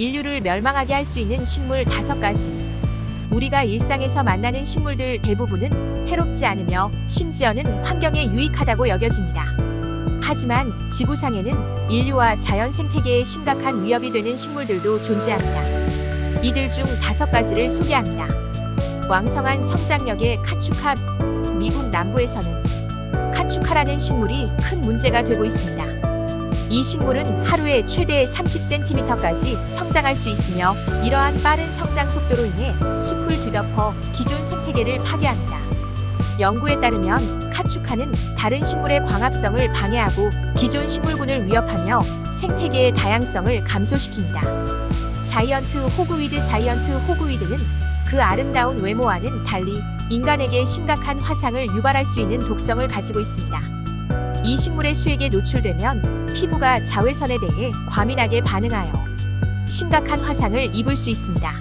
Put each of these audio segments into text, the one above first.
인류를 멸망하게 할 수 있는 식물 5가지. 우리가 일상에서 만나는 식물들 대부분은 해롭지 않으며 심지어는 환경에 유익하다고 여겨집니다. 하지만 지구상에는 인류와 자연 생태계에 심각한 위협이 되는 식물들도 존재합니다. 이들 중 다섯 가지를 소개합니다. 왕성한 성장력의 카추카 미국 남부에서는 카추카라는 식물이 큰 문제가 되고 있습니다. 이 식물은 하루에 최대 30cm까지 성장할 수 있으며 이러한 빠른 성장 속도로 인해 숲을 뒤덮어 기존 생태계를 파괴합니다. 연구에 따르면 카추카는 다른 식물의 광합성을 방해하고 기존 식물군을 위협하며 생태계의 다양성을 감소시킵니다. 자이언트 호그위드 자이언트 호그위드는 그 아름다운 외모와는 달리 인간에게 심각한 화상을 유발할 수 있는 독성을 가지고 있습니다. 이 식물의 수액에 노출되면 피부가 자외선에 대해 과민하게 반응하여 심각한 화상을 입을 수 있습니다.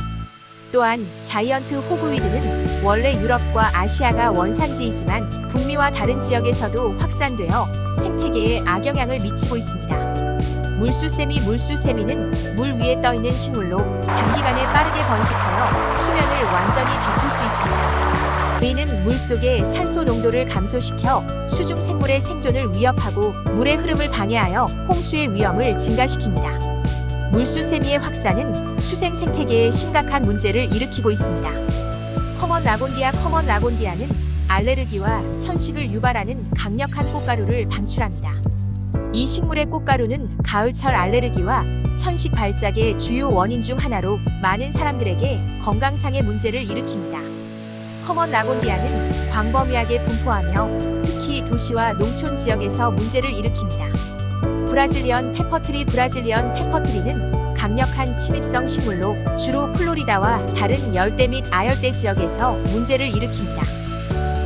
또한 자이언트 호그위드는 원래 유럽과 아시아가 원산지이지만 북미와 다른 지역에서도 확산되어 생태계에 악영향을 미치고 있습니다. 물수세미 물수세미는 물 위에 떠 있는 식물로 단기간에 빠르게 번식하여 수면을 완전히 덮을 수 있습니다. 이는 물 속의 산소 농도를 감소시켜 수중 생물의 생존을 위협하고 물의 흐름을 방해하여 홍수의 위험을 증가시킵니다. 물수세미의 확산은 수생 생태계에 심각한 문제를 일으키고 있습니다. 커먼 라곤디아 커먼 라곤디아는 알레르기와 천식을 유발하는 강력한 꽃가루를 방출합니다. 이 식물의 꽃가루는 가을철 알레르기와 천식 발작의 주요 원인 중 하나로 많은 사람들에게 건강상의 문제를 일으킵니다. 커먼 라곤디아는 광범위하게 분포하며 특히 도시와 농촌 지역에서 문제를 일으킵니다. 브라질리언 페퍼트리 브라질리언 페퍼트리는 강력한 침입성 식물로 주로 플로리다와 다른 열대 및 아열대 지역에서 문제를 일으킵니다.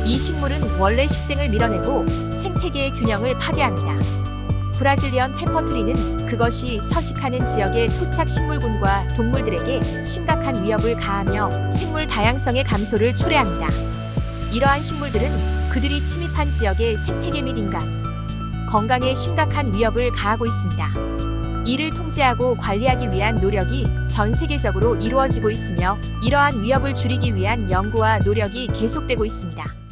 이 식물은 원래 식생을 밀어내고 생태계의 균형을 파괴합니다. 브라질리언 페퍼트리는 그것이 서식하는 지역의 토착 식물군과 동물들에게 심각한 위협을 가하며 생물 다양성의 감소를 초래합니다. 이러한 식물들은 그들이 침입한 지역의 생태계 및 인간, 건강에 심각한 위협을 가하고 있습니다. 이를 통제하고 관리하기 위한 노력이 전 세계적으로 이루어지고 있으며 이러한 위협을 줄이기 위한 연구와 노력이 계속되고 있습니다.